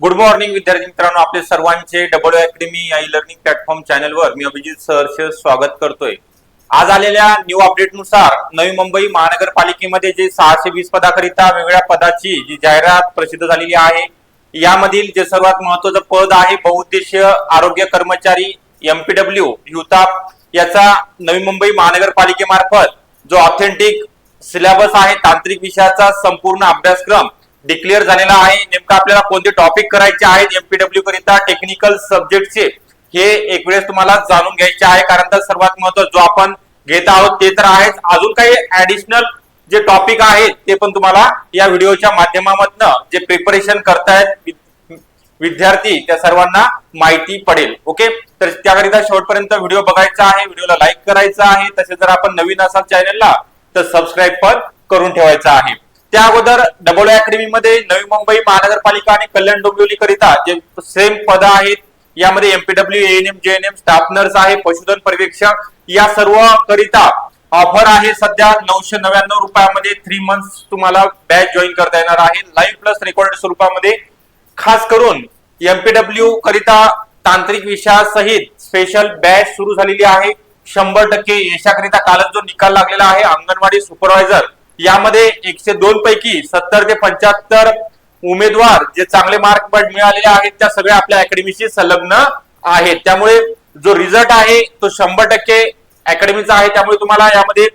Good morning विद्यार्थी मित्रांनो. आपले सर्वांचे डबल अकॅडमी या लर्निंग प्लॅटफॉर्म चॅनलवर मी अभिजित सरचे स्वागत करतोय. आज आलेल्या न्यू अपडेटनुसार नवी मुंबई महानगरपालिकेमध्ये जे सहाशे वीस पदाकरिता वेगवेगळ्या पदाची जी जाहिरात प्रसिद्ध झालेली आहे यामधील जे सर्वात महत्वाचं पद आहे बहुउद्देशीय आरोग्य कर्मचारी एमपीडब्ल्यू युताप. याचा नवी मुंबई महानगरपालिकेमार्फत जो ऑथेंटिक सिलेबस आहे तांत्रिक विषयाचा संपूर्ण अभ्यासक्रम डिक्लेअर झालेला आहे. नेमकं आपल्याला कोणते टॉपिक करायचे आहेत? एमपीडब्ल्यू करिता टेक्निकल सब्जेक्टचे हे एक वेळेस तुम्हाला जाणून घ्यायचे आहे. कारण तर सर्वात महत्वाचं जो आपण घेत आहोत ते तर आहेच. अजून काही ऍडिशनल जे टॉपिक आहेत ते पण तुम्हाला या व्हिडिओच्या माध्यमामधनं जे प्रिपरेशन करतायत विद्यार्थी त्या सर्वांना माहिती पडेल. ओके तर त्याकरिता शेवटपर्यंत व्हिडिओ बघायचा आहे. व्हिडिओला लाईक करायचा आहे. तसे जर आपण नवीन असाल चॅनलला तर सबस्क्राईब पण करून ठेवायचा आहे. त्या अगोदर डबल अकॅडमी मध्ये नवी मुंबई महानगरपालिका आणि कल्याण डोंबिवली करिता जे सेम पद आहेत यामध्ये MPW ANM JNM staff nurse आहे पशुधन पर्यवेक्षक या सर्व करिता ऑफर आहे. सध्या नऊशे नव्याण्णव रुपयामध्ये थ्री मंथ्स तुम्हाला बॅच जॉईन करता येणार आहे. लाईव्ह प्लस रेकॉर्ड स्वरूपामध्ये खास करून एमपीडब्ल्यू करिता तांत्रिक विषयासहित स्पेशल बॅच सुरू झालेली आहे. शंभर टक्के यशाकरिता कालच जो निकाल लागलेला आहे अंगणवाडी सुपरवायझर यामध्ये एकशे दोन पैकी सत्तर ते पंच्याहत्तर उमेदवार जे चांगले मार्क मिळालेले आहेत त्या सगळ्या आपल्या अकॅडमीशी संलग्न आहेत. त्यामुळे जो रिझल्ट आहे तो शंभर टक्के अकॅडमीचा आहे. त्यामुळे तुम्हाला यामध्ये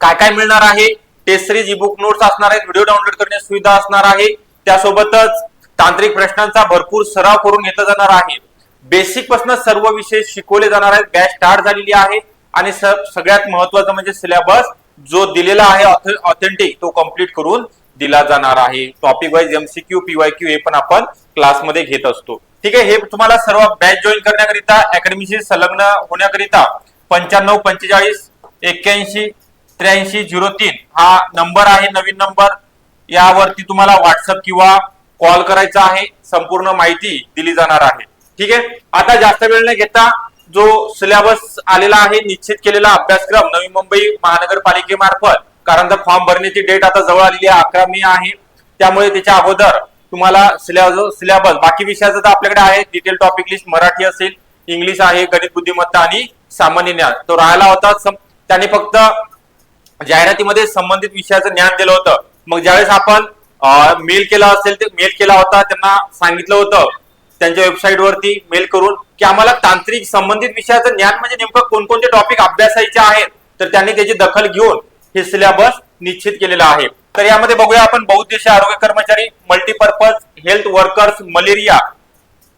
काय काय मिळणार आहे? Test series E book notes असणार आहेत व्हिडिओ डाउनलोड करण्याची सुविधा असणार आहे. त्यासोबतच तांत्रिक प्रश्नांचा भरपूर सराव करून घेतला जाणार आहे. बेसिकपासून सर्व विषय शिकवले जाणार आहेत. बॅच स्टार्ट झालेली आहे. आणि सगळ्यात महत्वाचं म्हणजे सिलेबस जो दिलेला आहे ऑथेंटिक तो कंप्लीट करून दिला जाणार आहे. टॉपिक वाईज एमसीक्यू पीवायक्यू हे पण आपण क्लासमध्ये घेत असतो. ठीक आहे हे तुम्हाला सर्व बॅच जॉईन करण्याकरिता अकॅडमीशी संलग्न होण्याकरिता पंच्याण्णव पंचेचाळीस एक्क्याऐंशी त्र्याऐंशी झिरो तीन हा नंबर आहे नवीन नंबर यावरती तुम्हाला व्हॉट्सअप किंवा कॉल करायचा आहे. संपूर्ण माहिती दिली जाणार आहे. ठीक आहे? आता जास्त वेळ न घेता जो सिलेबस आलेला आहे निश्चित केलेला अभ्यासक्रम नवी मुंबई महानगरपालिकेमार्फत कारण तर फॉर्म भरण्याची डेट आता जवळ आलेली आहे अकरा मे आहे. त्यामुळे त्याच्या अगोदर तुम्हाला सिलेबस सिलेबस बाकी विषयाचं तर आपल्याकडे आहे डिटेल टॉपिक लिस्ट मराठी असेल इंग्लिश आहे गणित बुद्धिमत्ता आणि सामान्य ज्ञान. तो राहिला होता त्याने फक्त जाहिरातीमध्ये संबंधित विषयाचं ज्ञान दिलं होतं. मग ज्यावेळेस आपण मेल केला असेल ते मेल केला होता त्यांना सांगितलं होतं त्यांच्या वेबसाईटवरती मेल करून की आम्हाला तांत्रिक संबंधित विषयाचं ज्ञान म्हणजे नेमकं कोणकोणते टॉपिक अभ्यासायचे आहेत तर त्यांनी त्याची दखल घेऊन हे सिलेबस निश्चित केलेलं आहे. तर यामध्ये बघूया आपण बहुउद्देशीय आरोग्य कर्मचारी मल्टीपर्पज हेल्थ वर्कर्स मलेरिया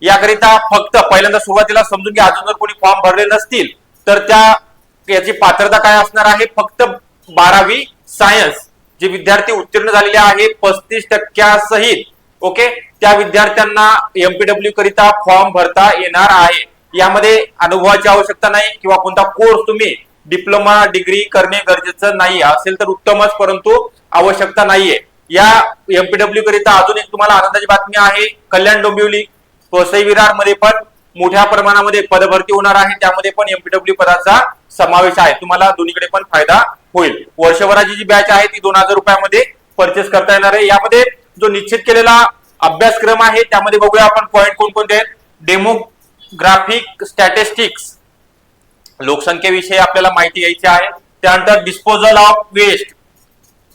याकरिता फक्त पहिल्यांदा सुरुवातीला समजून घ्या अजून जर कोणी फॉर्म भरले नसतील तर त्या याची पात्रता काय असणार आहे? फक्त बारावी सायन्स जे विद्यार्थी उत्तीर्ण झालेले आहे पस्तीस टक्क्यासहित. ओके? त्या विद्यार्थ्यांना एमपीडब्ल्यू करिता फॉर्म भरता येणार आहे. यामध्ये अनुभवाची आवश्यकता नाही किंवा कोणता कोर्स तुम्ही डिप्लोमा डिग्री करणे गरजेचं नाही. असेल तर उत्तमच परंतु आवश्यकता नाहीये. या एमपीडब्ल्यू करिता अजून एक तुम्हाला आनंदाची बातमी आहे. कल्याण डोंबिवली वसई विरारमध्ये पण मोठ्या प्रमाणामध्ये पदभरती होणार आहे. त्यामध्ये पण एमपीडब्ल्यू पदाचा समावेश आहे. तुम्हाला दोन्हीकडे पण फायदा होईल. वर्षभराची जी बॅच आहे ती दोन हजार रुपयामध्ये परचेस करता येणार आहे. यामध्ये जो निश्चित केलेला अभ्यासक्रम आहे त्यामध्ये बघूया आपण पॉईंट कोणकोणते आहेत. डेमोग्राफिक स्टॅटिस्टिक्स लोकसंख्येविषयी आपल्याला माहिती घ्यायची आहे. त्यानंतर disposal of waste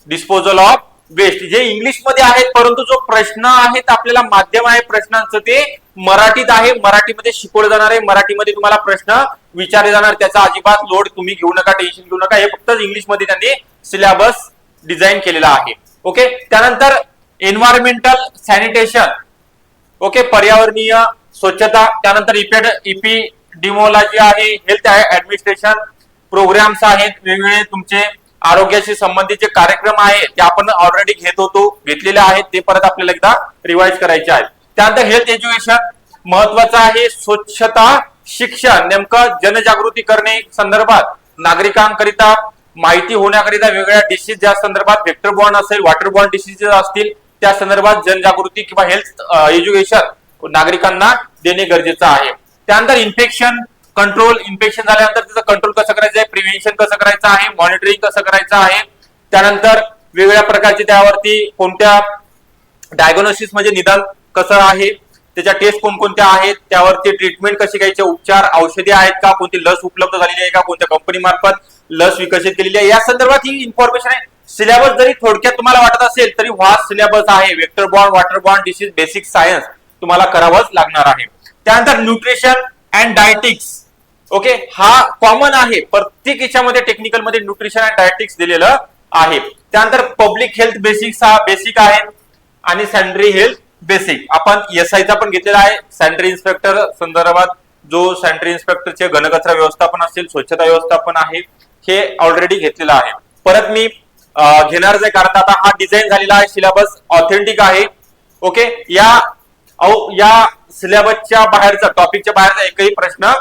disposal of waste जे इंग्लिशमध्ये आहेत परंतु जो प्रश्न आहेत आपल्याला माध्यम आहे प्रश्नांचं ते मराठीत आहे. मराठीमध्ये शिकवलं जाणार आहे. मराठीमध्ये तुम्हाला प्रश्न विचारले जाणार. त्याचा अजिबात लोड तुम्ही घेऊ नका टेन्शन घेऊ नका. हे फक्त इंग्लिशमध्ये त्यांनी सिलेबस डिझाईन केलेला आहे. ओके त्यानंतर एन्व्हायरमेंटल सॅनिटेशन ओके पर्यावरणीय स्वच्छता त्यानंतर इपेड इपी डिमोलॉजी आहे हेल्थ ऍडमिनिस्ट्रेशन प्रोग्राम्स आहेत वेगवेगळे तुमचे आरोग्याशी संबंधित जे कार्यक्रम आहे ते आपण ऑलरेडी घेत होतो घेतलेले आहेत ते परत आपल्याला एकदा रिवाइज करायचे आहेत. त्यानंतर हेल्थ एज्युकेशन महत्वाचं आहे स्वच्छता शिक्षण नेमकं जनजागृती करणे संदर्भात. नागरिकांकरिता माहिती होण्याकरिता वेगवेगळ्या डिसीज ज्या संदर्भात व्हेक्टर बॉन्ड असेल वॉटर बॉन्ड डिसीजेस असतील त्या संदर्भात जनजागृती किंवा हेल्थ एज्युकेशन नागरिकांना देणे गरजेचं आहे. त्यानंतर इन्फेक्शन कंट्रोल इन्फेक्शन झाल्यानंतर त्याचं कंट्रोल कसं करायचं आहे? प्रिव्हेन्शन कसं करायचं आहे? मॉनिटरिंग कसं करायचं आहे? त्यानंतर वेगवेगळ्या प्रकारचे त्यावरती कोणत्या डायग्नोसिस म्हणजे निदान कसं आहे? त्याच्या टेस्ट कोणकोणत्या आहेत? त्यावरती ट्रीटमेंट कशी घ्यायचे? उपचार औषधे आहेत का? कोणती लस उपलब्ध झालेली आहे का? कोणत्या कंपनी मार्फत लस विकसित केलेली आहे? या संदर्भात ही इन्फॉर्मेशन आहे. सिलेबस जरी थोडक्यात तुम्हाला वाटत असेल तरी हा सिलेबस आहे. Vector bond water bond disease basic science तुम्हाला करावंच लागणार आहे. त्यानंतर न्यूट्रिशन अँड डायटिक्स ओके हा कॉमन आहे. प्रत्येक याच्यामध्ये टेक्निकलमध्ये न्यूट्रिशन अँड डायटिक्स दिलेलं आहे. त्यानंतर पब्लिक हेल्थ बेसिक्स हा बेसिक आहे. आणि सॅनिटरी हेल्थ बेसिक आपण एस चा पण घेतलेला आहे. सॅनिटरी इन्स्पेक्टर संदर्भात जो सॅनिटरी इन्स्पेक्टरचे घनकचरा व्यवस्थापन असेल स्वच्छता व्यवस्थापन आहे हे ऑलरेडी घेतलेलं आहे. परत मी घेणार जे कारण आता हा डिझाईन झालेला आहे सिलेबस ऑथेंटिक आहे. ओके या अहो, या सिलेबसच्या बाहेरचा टॉपिकच्या बाहेरचा एकही प्रश्न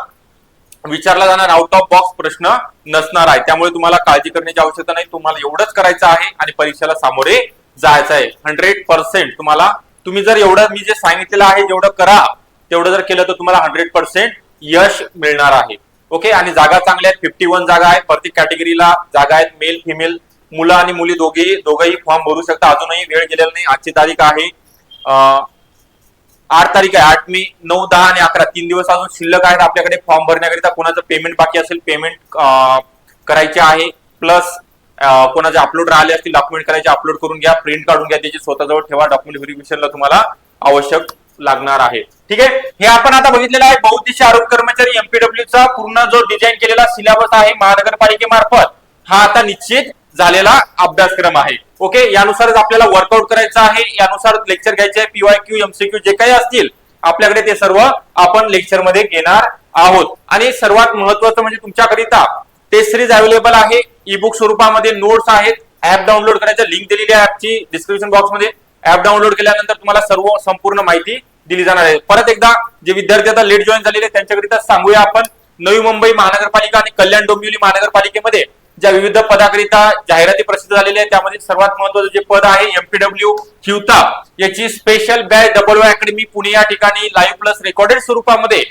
विचारला जाणार आउट ऑफ बॉक्स प्रश्न नसणार आहे. त्यामुळे तुम्हाला काळजी करण्याची आवश्यकता नाही. तुम्हाला एवढंच करायचं आहे आणि परीक्षेला सामोरे जायचं आहे. हंड्रेड पर्सेंट तुम्हाला तुम्ही जर एवढं मी जे सांगितलेलं आहे जेवढं करा तेवढं जर केलं तर तुम्हाला हंड्रेड पर्सेंट यश मिळणार आहे. ओके आणि जागा चांगल्या आहेत फिफ्टी वन जागा आहे प्रत्येक कॅटेगरीला जागा आहेत मेल फिमेल मुलं आणि मुली दोघेही दोघंही फॉर्म भरू शकता. अजूनही वेळ गेलेला नाही. आजची तारीख आहे आठ तारीख आहे. आठ मे नऊ दहा आणि अकरा. तीन दिवस अजून शिल्लक आहेत आपल्याकडे. फॉर्म भरण्याकरिता कोणाचं पेमेंट बाकी असेल पेमेंट करायचे आहे. प्लस कोणाचे अपलोड राहिले असतील डॉक्युमेंट करायचे अपलोड करून घ्या. प्रिंट काढून घ्या. त्याची स्वतःजवळ ठेवा. डॉक्युमेंट व्हेरिफिकेशनला तुम्हाला आवश्यक लागणार आहे. ठीक आहे? हे आपण आता बघितलेलं आहे. बहुदेशी आरोग्य कर्मचारी एमपीडब्ल्यूचा पूर्ण जो डिझाईन केलेला सिलेबस आहे महानगरपालिकेमार्फत हा आता निश्चित झालेला अभ्यासक्रम आहे. ओके यानुसारच आपल्याला वर्कआउट करायचं आहे. यानुसार लेक्चर घ्यायचे आहे पीवाय क्यू एमसीक्यू जे काही असतील आपल्याकडे ते सर्व आपण लेक्चरमध्ये घेणार आहोत. आणि सर्वात महत्वाचं म्हणजे तुमच्याकरिता टेस्ट सिरीज अवेलेबल आहे. ई बुक स्वरूपामध्ये नोट्स आहेत. ऍप डाउनलोड करायचं लिंक दिलेली आहे ऍपची डिस्क्रिप्शन बॉक्समध्ये ऍप डाउनलोड केल्यानंतर तुम्हाला सर्व संपूर्ण माहिती दिली जाणार आहे. परत एकदा जे विद्यार्थी आता लेट जॉईन झालेले त्यांच्याकरिता सांगूया आपण. नवी मुंबई महानगरपालिका आणि कल्याण डोंबिवली महानगरपालिकेमध्ये ज्या विविध पदाकरिता जाहिराती प्रसिद्ध झालेल्या आहेत त्यामध्ये सर्वात महत्वाचं जे पद आहे एमपीडब्ल्यू क्युता याची special batch double academy Pune या ठिकाणी लाईव्ह प्लस रेकॉर्डेड स्वरूपामध्ये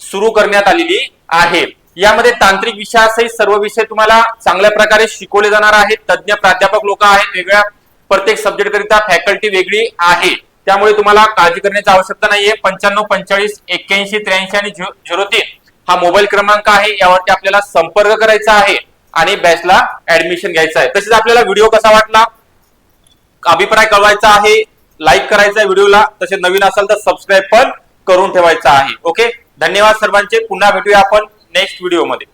सुरू करण्यात आलेली आहे. यामध्ये तांत्रिक विषयासहित सर्व विषय तुम्हाला चांगल्या प्रकारे शिकवले जाणार आहेत. तज्ज्ञ प्राध्यापक लोक आहेत वेगळ्या प्रत्येक सब्जेक्ट करिता फॅकल्टी वेगळी आहे. त्यामुळे तुम्हाला काळजी करण्याची आवश्यकता नाहीये. पंच्याण्णव पंचेचाळीस एक्क्याऐंशी त्र्याऐंशी आणि झिरो तीन हा मोबाईल क्रमांक आहे. यावरती आपल्याला संपर्क करायचा आहे. आणि बॅचला ऍडमिशन घ्यायचं आहे. तसेच आपल्याला व्हिडिओ कसा वाटला? अभिप्राय कळवायचा आहे लाईक करायचा आहे व्हिडिओला तसे नवीन असाल तर सबस्क्राईब पण करून ठेवायचा आहे. ओके धन्यवाद सर्वांचे. पुन्हा भेटूया आपण नेक्स्ट व्हिडिओमध्ये